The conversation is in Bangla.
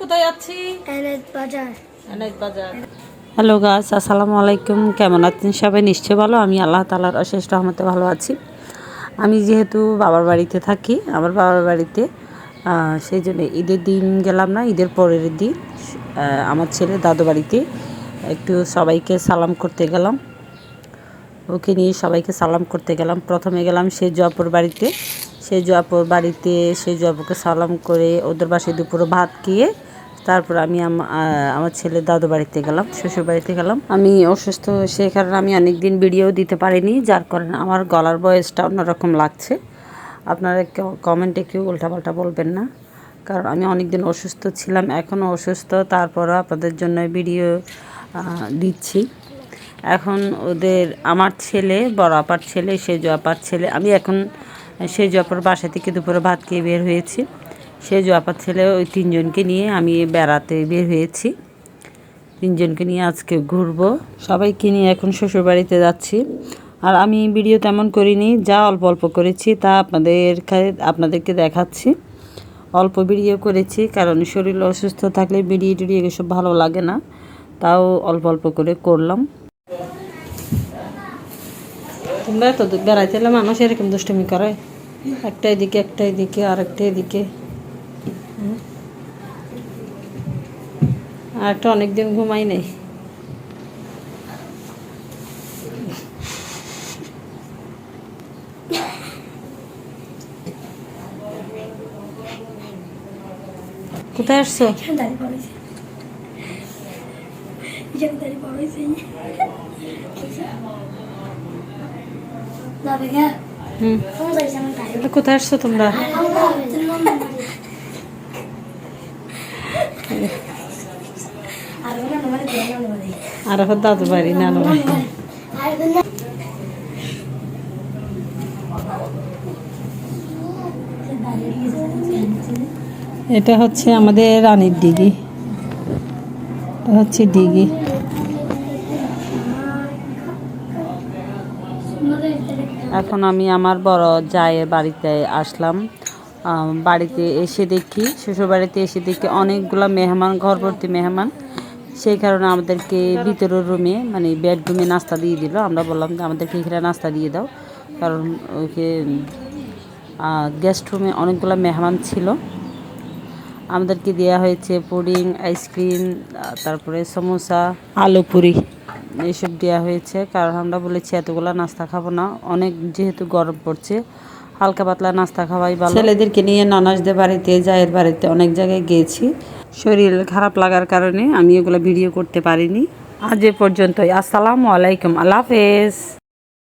কোথায় যাচ্ছি? বাজার। বাজার। হ্যালো গাছ আসসালামু আলাইকুম। কেমন আছেন সবাই? নিশ্চয় ভালো। আমি আল্লাহ তালার অশেষ রহমতে ভালো আছি। আমি যেহেতু বাবার বাড়িতে থাকি আমার বাবার বাড়িতে সেই জন্য ঈদের দিন গেলাম না ঈদের পরের দিন আমার ছেলে দাদু বাড়িতে একটু সবাইকে সালাম করতে গেলাম। ওকে নিয়ে সবাইকে সালাম করতে গেলাম। প্রথমে গেলাম সেই জয়পুর বাড়িতে। সেই জয়পুর বাড়িতে সেই জয়পুরকে সালাম করে ওদের বাসায় দুপুরে ভাত খেয়ে তারপর আমি আমার ছেলে দাদু বাড়িতে গেলাম, শ্বশুর বাড়িতে গেলাম। আমি অসুস্থ সেই কারণে আমি অনেক দিন ভিডিও দিতে পারিনি, যার কারণে আমার গলার বয়সটা অন্যরকম লাগছে। আপনারা কমেন্টে কেউ উল্টাপাল্টা বলবেন না, কারণ আমি অনেক দিন অসুস্থ ছিলাম এখনও অসুস্থ, তারপরও আপনাদের জন্য ভিডিও দিচ্ছি। এখন ওদের, আমার ছেলে, বড় আপার ছেলে, সেজ আপার ছেলে, আমি এখন, সেজ আপার বাসা থেকে দুপুরে ভাত খেয়ে বের হয়েছি। সেজ আপার ছেলে ওই তিনজনকে নিয়ে আমি বেড়াতে বের হয়েছি। তিনজনকে নিয়ে আজকে ঘুরবো। সবাইকে নিয়ে এখন শ্বশুর বাড়িতে যাচ্ছি। আর আমি ভিডিও তেমন করিনি, যা অল্প অল্প করেছি তা আপনাদের আপনাদেরকে দেখাচ্ছি। অল্প ভিডিও করেছি, কারণ শরীর অসুস্থ থাকলে ভিডিও টিডিও এসব ভালো লাগে না, তাও অল্প অল্প করে করলাম। তোমরা তো বেড়াইতে মানুষ এরকম দুষ্টুমি করে। একটা এদিকে একটা এদিকে আর একটা এদিকে। আর একটা অনেকদিন ঘুমাই নেই। কোথায় আসছো? এখানে দাঁড়িয়ে পড়েছে। আর এখন দাদু বাড়ি, নানু এটা হচ্ছে আমাদের রানীর এটা হচ্ছে দিঘি। এখন আমি আমার বড় জায়ের বাড়িতে আসলাম। বাড়িতে এসে দেখি শ্বশুর বাড়িতে এসে দেখি অনেকগুলো মেহমান ঘর ভর্তি মেহমান। সেই কারণে আমাদেরকে ভিতরের রুমে মানে বেডরুমে নাস্তা দিয়ে দিল। আমরা বললাম যে আমাদেরকে এখানে নাস্তা দিয়ে দাও। কারণ ওকে গেস্ট রুমে অনেকগুলো মেহমান ছিল। আমাদেরকে দেওয়া হয়েছে পুডিং আইসক্রিম তারপরে সমোসা। আলু পুরি। এইসব দেওয়া হয়েছে। কারণ আমরা বলেছি এতগুলো নাস্তা খাব না। অনেক যেহেতু গরম পড়ছে হালকা পাতলা নাস্তা খাওয়াই ভালো। ছেলেদেরকে নিয়ে ননাসদের বাড়িতে জায়ের বাড়িতে অনেক জায়গায় গিয়েছি শরীর খারাপ লাগার কারণে আমি এগুলো ভিডিও করতে পারিনি। আজ এ পর্যন্তই। আসসালামু আলাইকুম। আল্লাহ হাফেজ।